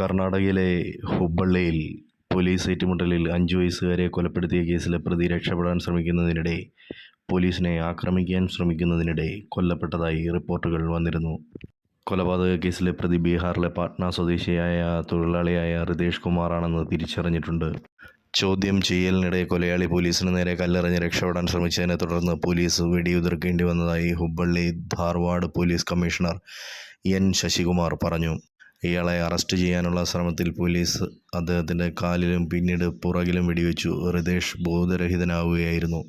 കർണാടകയിലെ ഹുബ്ബള്ളിയിൽ പോലീസ് ഏറ്റുമുട്ടലിൽ അഞ്ചു വയസ്സുകാരെ കൊലപ്പെടുത്തിയ കേസിലെ പ്രതി രക്ഷപ്പെടാൻ ശ്രമിക്കുന്നതിനിടെ പോലീസിനെ ആക്രമിക്കാൻ ശ്രമിക്കുന്നതിനിടെ കൊല്ലപ്പെട്ടതായി റിപ്പോർട്ടുകൾ വന്നിരുന്നു. കൊലപാതക കേസിലെ പ്രതി ബീഹാറിലെ പാട്ന സ്വദേശിയായ തൊഴിലാളിയായ റിതേഷ് കുമാറാണെന്ന് തിരിച്ചറിഞ്ഞിട്ടുണ്ട്. ചോദ്യം ചെയ്യലിനിടെ കൊലയാളി പോലീസിന് നേരെ കല്ലെറിഞ്ഞ് രക്ഷപ്പെടാൻ ശ്രമിച്ചതിനെ തുടർന്ന് പോലീസ് വെടിയുതിർക്കേണ്ടി വന്നതായി Hubballi Dharwad police commissioner N Sasikumar പറഞ്ഞു. ഇയാളെ അറസ്റ്റ് ചെയ്യാനുള്ള ശ്രമത്തിൽ പോലീസ് അദ്ദേഹത്തിന്റെ കാലിലും പിന്നീട് പുറകിലും വെടിവെച്ചു. റിതേഷ് ബോധരഹിതനാവുകയായിരുന്നു.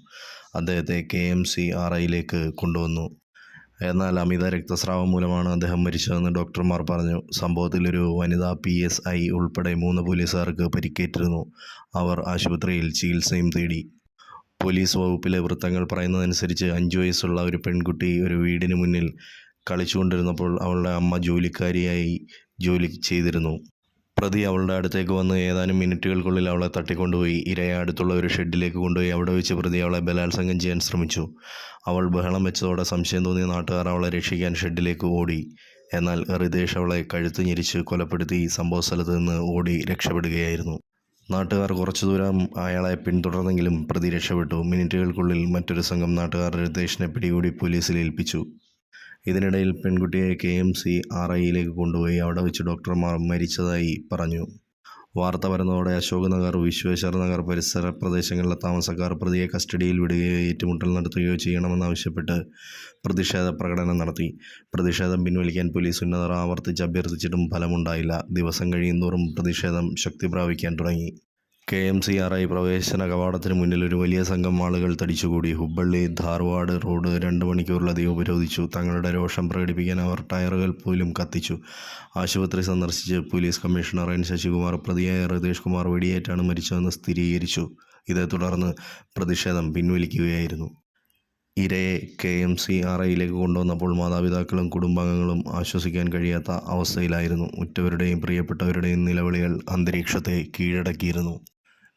അദ്ദേഹത്തെ കെ എം സി ആർ ഐയിലേക്ക് കൊണ്ടുവന്നു. എന്നാൽ അമിത രക്തസ്രാവം മൂലമാണ് അദ്ദേഹം മരിച്ചതെന്ന് ഡോക്ടർമാർ പറഞ്ഞു. സംഭവത്തിൽ ഒരു വനിതാ പി എസ് ഐ ഉൾപ്പെടെ മൂന്ന് പോലീസുകാർക്ക് പരിക്കേറ്റിരുന്നു. അവർ ആശുപത്രിയിൽ ചികിത്സയും തേടി. പോലീസ് വകുപ്പിലെ വൃത്തങ്ങൾ പറയുന്നതനുസരിച്ച് അഞ്ചു വയസ്സുള്ള ഒരു പെൺകുട്ടി ഒരു വീടിന് മുന്നിൽ കളിച്ചുകൊണ്ടിരുന്നപ്പോൾ അവളുടെ അമ്മ ജോലിക്കാരിയായി ജോലി ചെയ്തിരുന്നു. പ്രതി അവളുടെ അടുത്തേക്ക് വന്ന് ഏതാനും മിനിറ്റുകൾക്കുള്ളിൽ അവളെ തട്ടിക്കൊണ്ടുപോയി. ഇരയെ അടുത്തുള്ള ഒരു ഷെഡിലേക്ക് കൊണ്ടുപോയി അവിടെ വെച്ച് പ്രതി അവളെ ബലാത്സംഗം ചെയ്യാൻ ശ്രമിച്ചു. അവൾ ബഹളം വെച്ചതോടെ സംശയം തോന്നിയ നാട്ടുകാർ അവളെ രക്ഷിക്കാൻ ഷെഡിലേക്ക് ഓടി. എന്നാൽ റിതേഷ് അവളെ കഴുത്ത് ഞെരിച്ച് കൊലപ്പെടുത്തി സംഭവ സ്ഥലത്ത് നിന്ന് ഓടി രക്ഷപ്പെടുകയായിരുന്നു. നാട്ടുകാർ കുറച്ചു ദൂരം അയാളെ പിന്തുടർന്നെങ്കിലും പ്രതി രക്ഷപ്പെട്ടു. മിനിറ്റുകൾക്കുള്ളിൽ മറ്റൊരു സംഘം നാട്ടുകാർ റിതേഷിനെ പിടികൂടി പോലീസിൽ ഏൽപ്പിച്ചു. ഇതിനിടയിൽ പെൺകുട്ടിയെ കെ എം സി ആർ ഐയിലേക്ക് കൊണ്ടുപോയി അവിടെ വെച്ച് ഡോക്ടർമാർ മരിച്ചതായി പറഞ്ഞു. വാർത്ത വരുന്നതോടെ അശോക് നഗർ വിശ്വേശ്വർ നഗർ പരിസര പ്രദേശങ്ങളിലെ താമസക്കാർ പ്രതിയെ കസ്റ്റഡിയിൽ വിടുകയോ ഏറ്റുമുട്ടൽ നടത്തുകയോ ചെയ്യണമെന്നാവശ്യപ്പെട്ട് പ്രതിഷേധ പ്രകടനം നടത്തി. പ്രതിഷേധം പിൻവലിക്കാൻ പോലീസ് ഉന്നതർ ആവർത്തിച്ച് അഭ്യർത്ഥിച്ചിട്ടും ഫലമുണ്ടായില്ല. ദിവസം കഴിയുന്തോറും പ്രതിഷേധം ശക്തി പ്രാപിക്കാൻ തുടങ്ങി. K M C R I പ്രവേശന കവാടത്തിന് മുന്നിൽ ഒരു വലിയ സംഘം ആളുകൾ തടിച്ചുകൂടി. ഹുബ്ബള്ളി ധാർവാഡ് റോഡ് രണ്ട് മണിക്കൂറിലധികം ഉപരോധിച്ചു. തങ്ങളുടെ രോഷം പ്രകടിപ്പിക്കാൻ അവർ ടയറുകൾ പോലും കത്തിച്ചു. ആശുപത്രി സന്ദർശിച്ച് പോലീസ് കമ്മീഷണർ എൻ ശശികുമാർ പ്രതിയായ റിതേഷ് കുമാർ വെടിയേറ്റാണ് മരിച്ചതെന്ന് സ്ഥിരീകരിച്ചു. ഇതേ തുടർന്ന് പ്രതിഷേധം പിൻവലിക്കുകയായിരുന്നു. ഇരയെ കെ എം സി ആർ ഐയിലേക്ക് കൊണ്ടുവന്നപ്പോൾ മാതാപിതാക്കളും കുടുംബാംഗങ്ങളും ആശ്വസിക്കാൻ കഴിയാത്ത അവസ്ഥയിലായിരുന്നു. ഉറ്റവരുടെയും പ്രിയപ്പെട്ടവരുടെയും നിലവിളികൾ അന്തരീക്ഷത്തെ കീഴടക്കിയിരുന്നു.